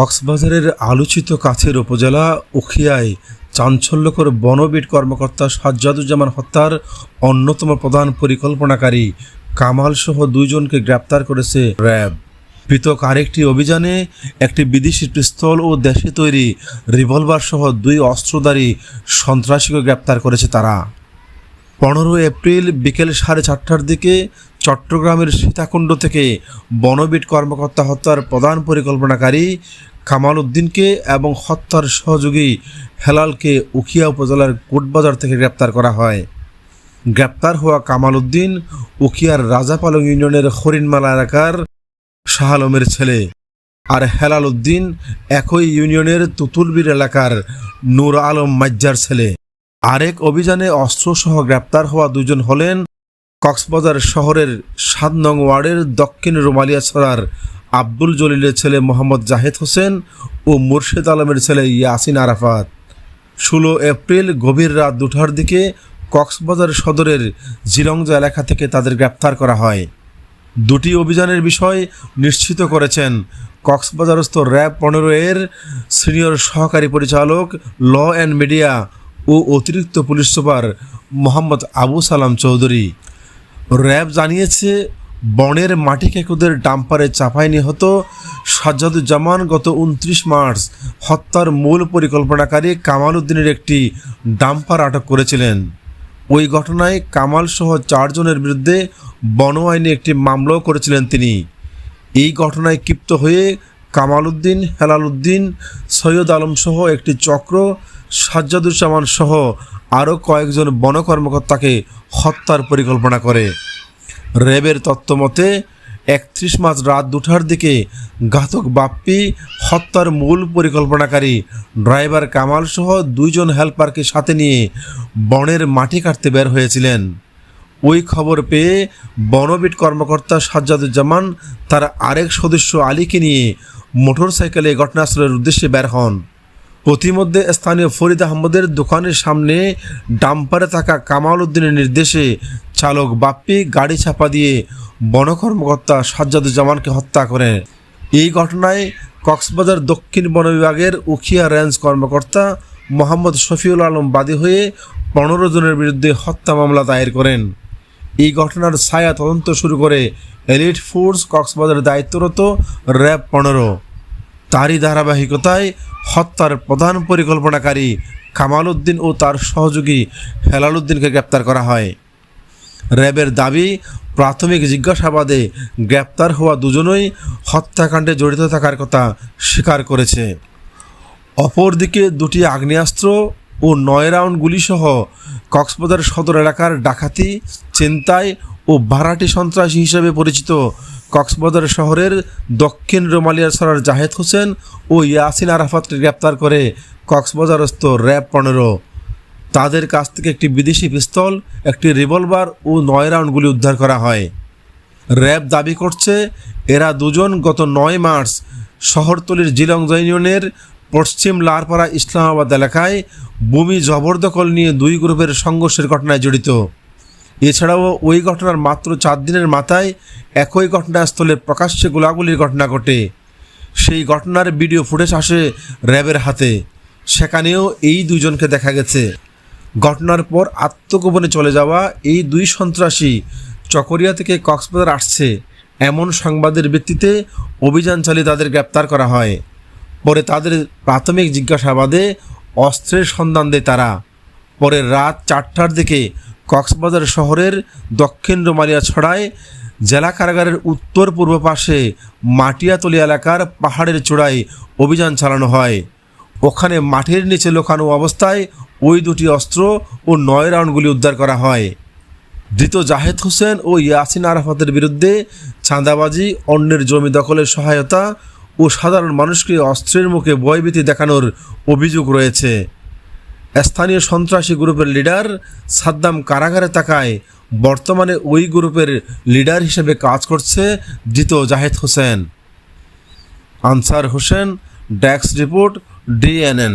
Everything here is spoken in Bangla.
কক্সবাজারের আলোচিত কাছের উপজেলা উখিয়ায় চাঞ্চল্যকর বনবিট কর্মকর্তা সাজ্জাদুজ্জামান হত্যার অন্যতম প্রধান পরিকল্পনাকারী কামাল সহ দুইজনকে গ্রেপ্তার করেছে র্যাব। পৃথক আরেকটি অভিযানে একটি বিদেশি পিস্তল ও দেশে তৈরি রিভলভার সহ দুই অস্ত্রধারী সন্ত্রাসীকে গ্রেপ্তার করেছে তারা। পনেরো এপ্রিল বিকেল সাড়ে চারটার দিকে চট্টগ্রামের সীতাকুণ্ড থেকে বনবিট কর্মকর্তা হত্যার প্রধান পরিকল্পনাকারী কামাল উদ্দিনকে এবং হত্যার সহযোগী হেলালকে উখিয়া উপজেলার কোটবাজার থেকে গ্রেপ্তার করা হয়। গ্রেপ্তার হওয়া কামাল উদ্দিন উখিয়ার রাজাপালং ইউনিয়নের হরিণমালা এলাকার শাহ আলমের ছেলে আর হেলাল উদ্দিন একই ইউনিয়নের তুতুলবির এলাকার নূর আলম মাজ্জার ছেলে। আরেক অভিযানে অস্ত্রসহ গ্রেপ্তার হওয়া দুজন হলেন কক্সবাজার শহরের সাত নং ওয়ার্ডের দক্ষিণ রোমালিয়াছড়ার আব্দুল জলিলের ছেলে মোহাম্মদ জাহেদ হোসেন ও মুর্শেদ আলমের ছেলে ইয়াসিন আরাফাত। ষোলো এপ্রিল গভীর রাত দুটার দিকে কক্সবাজার সদরের জিলংজা এলাকা থেকে তাদের গ্রেপ্তার করা হয়। দুটি অভিযানের বিষয় নিশ্চিত করেছেন কক্সবাজারস্থ র্যাব পনেরো এর সিনিয়র সহকারী পরিচালক, ল অ্যান্ড মিডিয়া ও অতিরিক্ত পুলিশ সুপার মোহাম্মদ আবু সালাম চৌধুরী। র্যাব জানিয়েছে বনের মাটি কেকুদের ডাম্পারে চাপায় নিহত সাজ্জাদুজ্জামান গত উনত্রিশ মার্চ হত্যার মূল পরিকল্পনাকারী কামাল উদ্দিনের একটি ডাম্পার আটক করেছিলেন। ওই ঘটনায় কামাল সহ চারজনের বিরুদ্ধে বন আইনে একটি মামলাও করেছিলেন তিনি। এই ঘটনায় ক্ষিপ্ত হয়ে কামাল উদ্দিন, হেলাল উদ্দিন, সৈয়দ আলম সহ একটি চক্র সাজ্জাদুজ্জামান সহ আরও কয়েকজন বন কর্মকর্তাকে হত্যার পরিকল্পনা করে। র্যাবের তত্ত্বমতে, একত্রিশ মার্চ রাত দুটার দিকে ঘাতক বাপ্পি হত্যার মূল পরিকল্পনাকারী ড্রাইভার কামাল সহ দুইজন হেল্পারকে সাথে নিয়ে বনের মাটি কাটতে বের হয়েছিলেন। ওই খবর পেয়ে বনবিট কর্মকর্তা সাজ্জাদুজ্জামান তার আরেক সদস্য আলীকে নিয়ে মোটরসাইকেলে ঘটনাস্থলের উদ্দেশ্যে বের হন। প্রতিমধ্যে স্থানীয় ফরিদ আহমদের দোকানের সামনে ডাম্পারে থাকা কামাল উদ্দিনের নির্দেশে চালক বাপ্পি গাড়ি চাপা দিয়ে বন কর্মকর্তা সাজ্জাদুজ্জামানকে হত্যা করেন এই ঘটনায় কক্সবাজার দক্ষিণ বন বিভাগের উখিয়া রেঞ্জ কর্মকর্তা মোহাম্মদ শফিউল আলম বাদী হয়ে পনেরো জনের বিরুদ্ধে হত্যা মামলা দায়ের করেন। এই ঘটনার ছায়া তদন্ত শুরু করে এলিট ফোর্স কক্সবাজারের দায়িত্বরত র্যাব পনেরো। তারই ধারাবাহিকতায় হত্যার প্রধান পরিকল্পনাকারী কামাল উদ্দিন ও তার সহযোগী হেলাল উদ্দিনকে গ্রেপ্তার করা হয়। র্যাবের দাবি, প্রাথমিক জিজ্ঞাসাবাদে গ্রেপ্তার হওয়া দুজনই হত্যাকাণ্ডে জড়িত থাকার কথা স্বীকার করেছে। অপরদিকে দুটি আগ্নেয়াস্ত্র ও নয় রাউন্ড গুলিসহ কক্সবাজার সদর এলাকার ডাকাতি চিন্তায় ও ভাড়াটি সন্ত্রাসী হিসেবে পরিচিত কক্সবাজার শহরের দক্ষিণ রোমালিয়ার সরার জাহেদ হোসেন ও ইয়াসিন আরাফাতকে গ্রেপ্তার করে কক্সবাজারস্থ র্যাব পনেরো। তাদের কাছ থেকে একটি বিদেশি পিস্তল, একটি রিভলভার ও নয় রাউন্ডগুলি উদ্ধার করা হয়। র্যাব দাবি করছে, এরা দুজন গত নয় মার্চ শহরতলির জিলংজা ইউনিয়নের পশ্চিম লারপাড়া ইসলামাবাদ এলাকায় ভূমি জবরদখল নিয়ে দুই গ্রুপের সংঘর্ষের ঘটনায় জড়িত। এছাড়াও ওই ঘটনার মাত্র চার দিনের মাথায় একই ঘটনাস্থলে প্রকাশ্যে গোলাগুলির ঘটনা ঘটে। সেই ঘটনার ভিডিও ফুটেজ আসে র্যাবের হাতে। সেখানেও এই দুজনকে দেখা গেছে। ঘটনার পর আত্মগোপনে চলে যাওয়া এই দুই সন্ত্রাসী চকরিয়া থেকে কক্সবাজার আসছে। এমন সংবাদের ভিত্তিতে অভিযান চালিয়ে তাদের গ্রেপ্তার করা হয়। পরে তাদের প্রাথমিক জিজ্ঞাসাবাদে অস্ত্রের সন্ধান দেয় তারা। পরে রাত চারটার দিকে কক্সবাজার শহরের দক্ষিণ রোমালিয়া ছড়ায় জেলা কারাগারের উত্তর পূর্ব পাশে মাটিয়াতলি এলাকার পাহাড়ের চূড়ায় অভিযান চালানো হয়। ওখানে মাটির নিচে লোকানো অবস্থায় ওই দুটি অস্ত্র ও নয় রাউন্ডগুলি উদ্ধার করা হয়। ধৃত জাহেদ হোসেন ও ইয়াসিন আরাফাতের বিরুদ্ধে চাঁদাবাজি, অন্যের জমি দখলের সহায়তা ও সাধারণ মানুষকে অস্ত্রের মুখে ভয়ভীতি দেখানোর অভিযোগ রয়েছে। স্থানীয় সন্ত্রাসী গ্রুপের লিডার সাদ্দাম কারাগারে থাকায় বর্তমানে ওই গ্রুপের লিডার হিসেবে কাজ করছে ধৃত জাহেদ হোসেন। আনসার হোসেন ড্যাক্স রিপোর্ট ডিএনএন